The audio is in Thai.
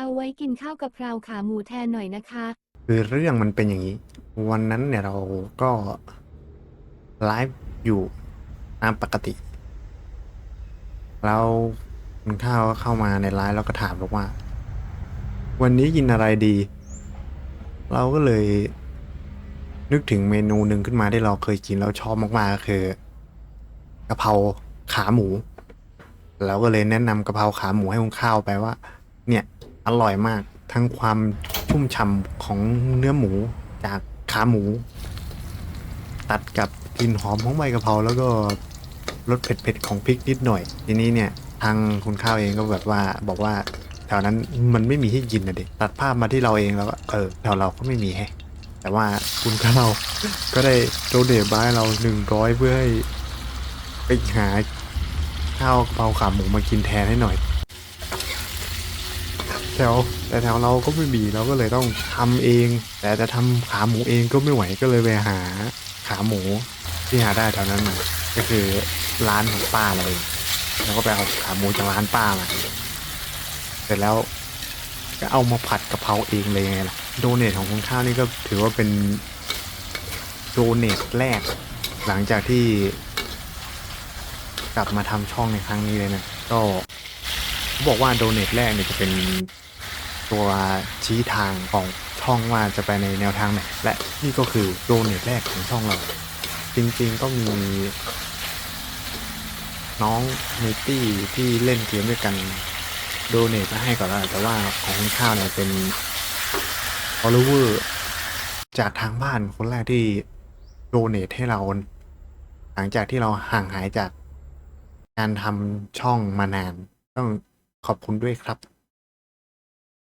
เอาไว้กินข้าวกับเพราขาหมูแทนหน่อยนะคะ คือเรื่องมันเป็นอย่างนี้ วันนั้นเนี่ยเราก็ไลฟ์อยู่ตามปกติแล้วคุณข้าวก็เข้ามาในไลฟ์แล้วก็ถามบอกว่า วันนี้กินอะไรดี เราก็เลย นึกถึงเมนูหนึ่งขึ้นมาที่เราเคยกินแล้วชอบมากๆก็คือกะเพราขาหมู เราก็เลยแนะนำกะเพราขาหมูให้คุณข้าวไปว่า เนี่ย อร่อยมาก ทั้งความชุ่มฉ่ำของเนื้อหมูจากขาหมู ตัดกับกลิ่นหอมของใบกะเพราแล้วก็รสเผ็ดๆของพริกนิดหน่อย ทีนี้เนี่ยทางคุณข้าวเองก็แบบว่าบอกว่าแถวนั้นมันไม่มีให้กินนะเด็กตัดภาพมาที่เราเองแล้วก็เออแถวเราก็ไม่มีแฮะแต่ว่าคุณข้าวก็ได้โดเนทมาให้เราหนึ่งร้อยเพื่อให้ไปหาข้าวเพราขาหมูมากินแทนให้หน่อย แถวแต่แถวเราก็ไม่มีเราก็เลยต้องทำเอง แต่จะทำขาหมูเองก็ไม่ไหวก็เลยไปหาขาหมูที่หาได้แถวนั้นมาก็คือร้านของป้าเราเองแล้วก็ไปเอาขาหมูจากร้านป้ามาเสร็จแล้วก็เอามาผัดกะเพราเองเลยไงล่ะโดเนทของคุณข้าวนี่ก็ถือว่าเป็นโดเนทแรก หลังจากที่กลับมาทำช่องในครั้งนี้เลยนะ ก็ เขาบอกว่าโดเนทแรกเนี่ยจะเป็นตัวชี้ทางของช่องว่าจะไปในแนวทางไหนและนี่ก็คือโดเนทแรกของช่องเรา จริงๆก็มี น้องเมตี้ที่เล่นเกมด้วยกันโดเนทมาให้ก่อนแล้วแต่ว่าของคุณข้าวเนี่ยเป็น follower จากทางบ้านคนแรกที่โดเนทให้เรา หลังจากที่เราห่างหายจากการทำช่องมานานต้อง ขอบคุณด้วยครับ